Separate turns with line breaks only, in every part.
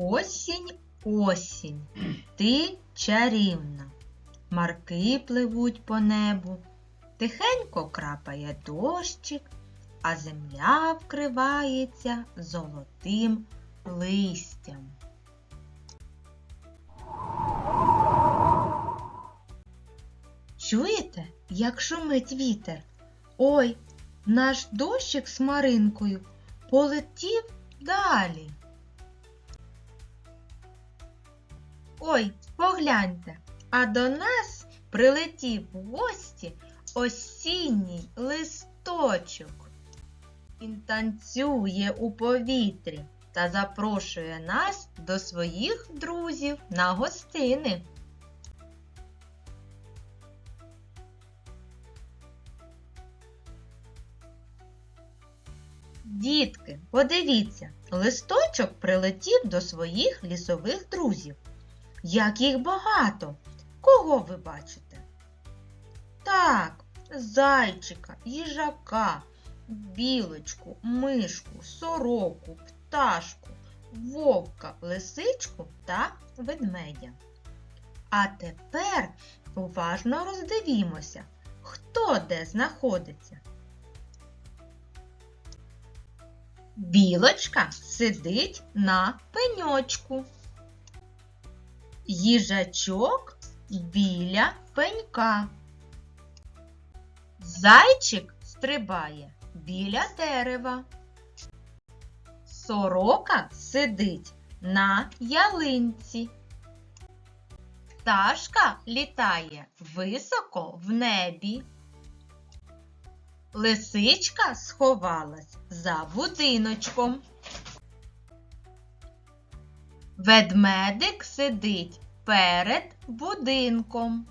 Осінь, осінь, ти чарівна. Марки пливуть по небу, тихенько крапає дощик, а земля вкривається золотим листям. Чуєте, як шумить вітер? Ой, наш дощик з Маринкою полетів далі. Ой, погляньте, а до нас прилетів в гості осінній листочок. Він танцює у повітрі та запрошує нас до своїх друзів на гостини. Дітки, подивіться, листочок прилетів до своїх лісових друзів. Як їх багато! Кого ви бачите? Так, зайчика, їжака, білочку, мишку, сороку, пташку, вовка, лисичку та ведмедя. А тепер уважно роздивімося, хто де знаходиться. Білочка сидить на пеньочку. Їжачок біля пенька. Зайчик стрибає біля дерева. Сорока сидить на ялинці. Пташка літає високо в небі. Лисичка сховалась за будиночком. Ведмедик сидить перед будинком.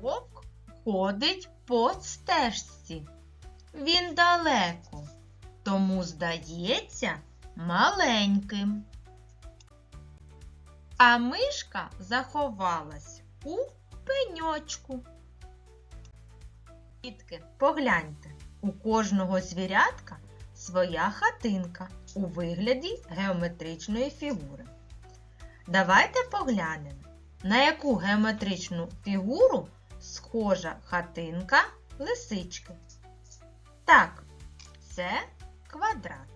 Вовк ходить по стежці. Він далеко, тому здається маленьким. А мишка заховалась у пеньочку. Дітки, погляньте, у кожного звірятка своя хатинка у вигляді геометричної фігури. Давайте поглянемо, на яку геометричну фігуру схожа хатинка лисички. Так, це квадрат.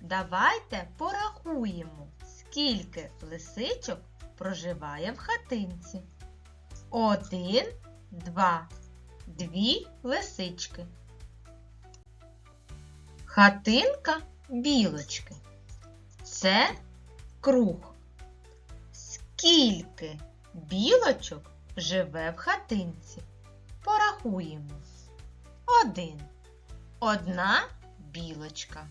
Давайте порахуємо, скільки лисичок проживає в хатинці. Один, два, дві лисички. Хатинка білочки. Це круг. Скільки білочок живе в хатинці? Порахуємо. Один. Одна білочка.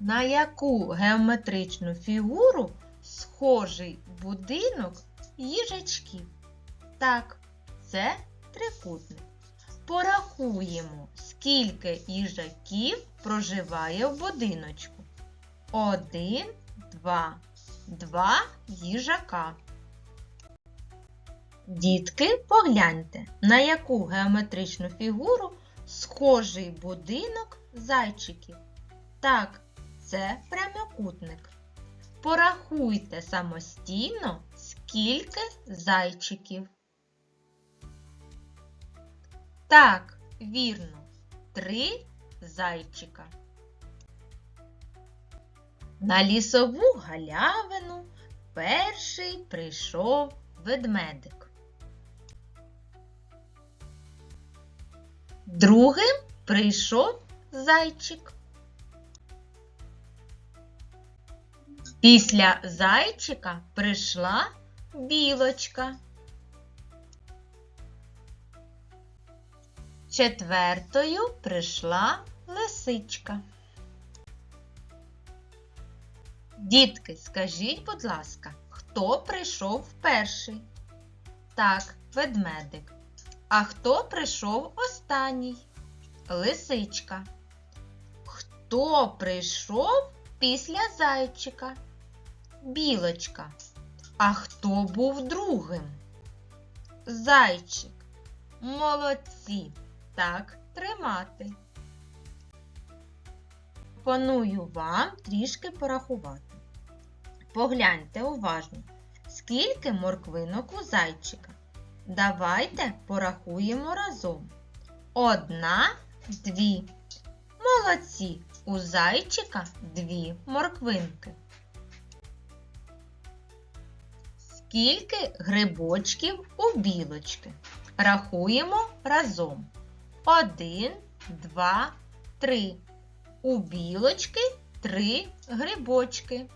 На яку геометричну фігуру схожий будинок їжачків? Так, це трикутник. Порахуємо, скільки їжаків проживає в будиночку. Один, два, два їжака. Дітки, погляньте, на яку геометричну фігуру схожий будинок зайчиків. Так, це прямокутник. Порахуйте самостійно, скільки зайчиків. Так, вірно, три зайчика. На лісову галявину перший прийшов ведмедик. Другим прийшов зайчик. Після зайчика прийшла білочка. Четвертою прийшла лисичка. Дітки, скажіть, будь ласка, хто прийшов перший? Так, ведмедик. А хто прийшов останній? Лисичка. Хто прийшов після зайчика? Білочка. А хто був другим? Зайчик. Молодці. Так тримати. пропоную вам трішки порахувати. Погляньте уважно, скільки морквинок у зайчика. Давайте порахуємо разом. Одна, дві. Молодці! У зайчика дві морквинки. Скільки грибочків у білочки? Рахуємо разом. Один, два, три. У білочки три грибочки.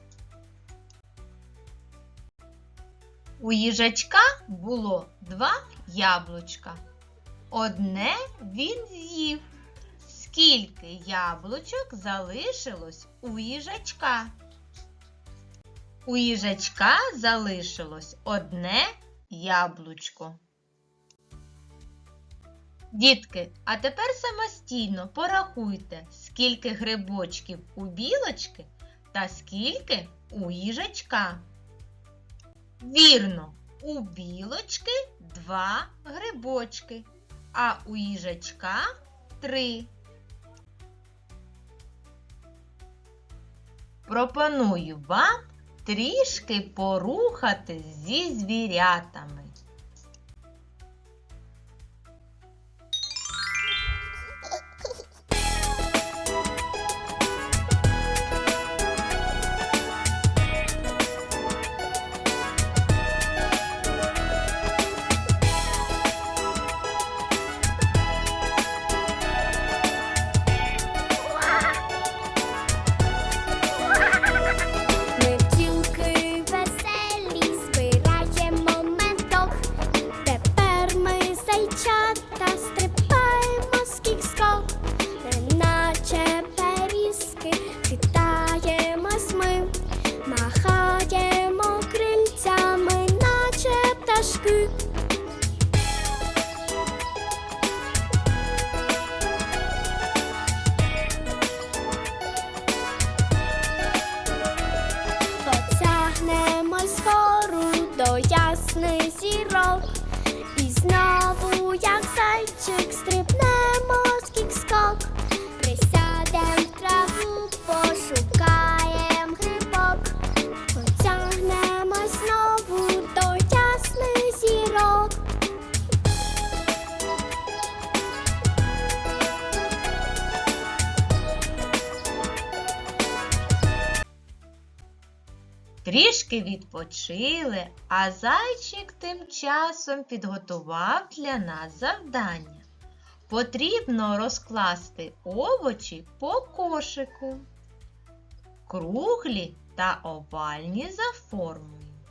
У їжачка було два яблучка. Одне він з'їв. Скільки яблучок залишилось у їжачка? У їжачка залишилось одне яблучко. Дітки, а тепер самостійно порахуйте, скільки грибочків у білочки та скільки у їжачка. Вірно, у білочки два грибочки, а у їжачка три. Пропоную вам трішки порухати зі звірятами.
Зірок. І знову, як зайчик, стрибнемо
Трішки відпочили, а зайчик тим часом підготував для нас завдання. Потрібно розкласти овочі по кошику, круглі та овальні за формою.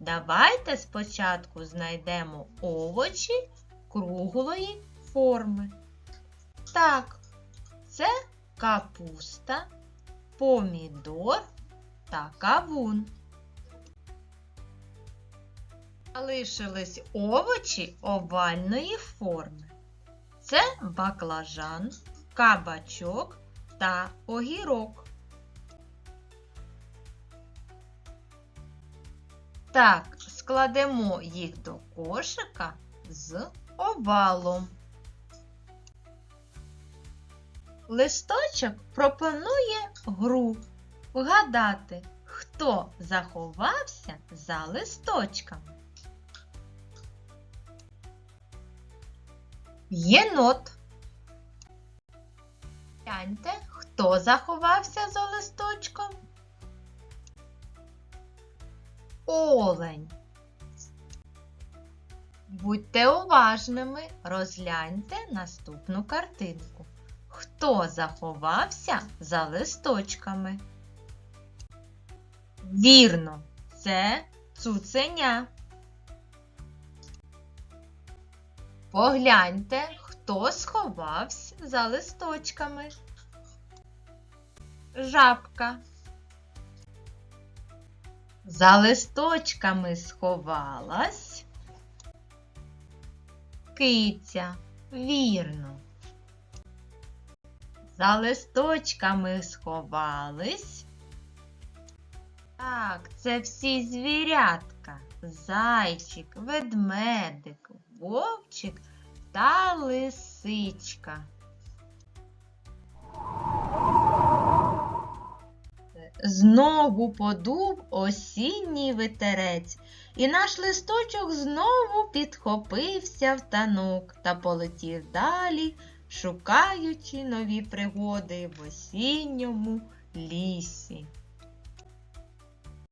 Давайте спочатку знайдемо овочі круглої форми. Так, це капуста, помідор та кавун. Залишились овочі овальної форми. Це баклажан, кабачок та огірок. Так, складемо їх до кошика з овалом. Листочок пропонує гру вгадати, хто заховався за листочками. Єнот. Гляньте, хто заховався за листочком? Олень. Будьте уважними, розгляньте наступну картинку. Хто заховався за листочками? Вірно, це цуценя. Погляньте, хто сховався за листочками. Жабка. За листочками сховалась. Киця. Вірно. За листочками сховались. Так, це всі звірятка. Зайчик, ведмедик, вовчик та лисичка. Знову подув осінній вітерець, і наш листочок знову підхопився в танок та полетів далі, шукаючи нові пригоди в осінньому лісі.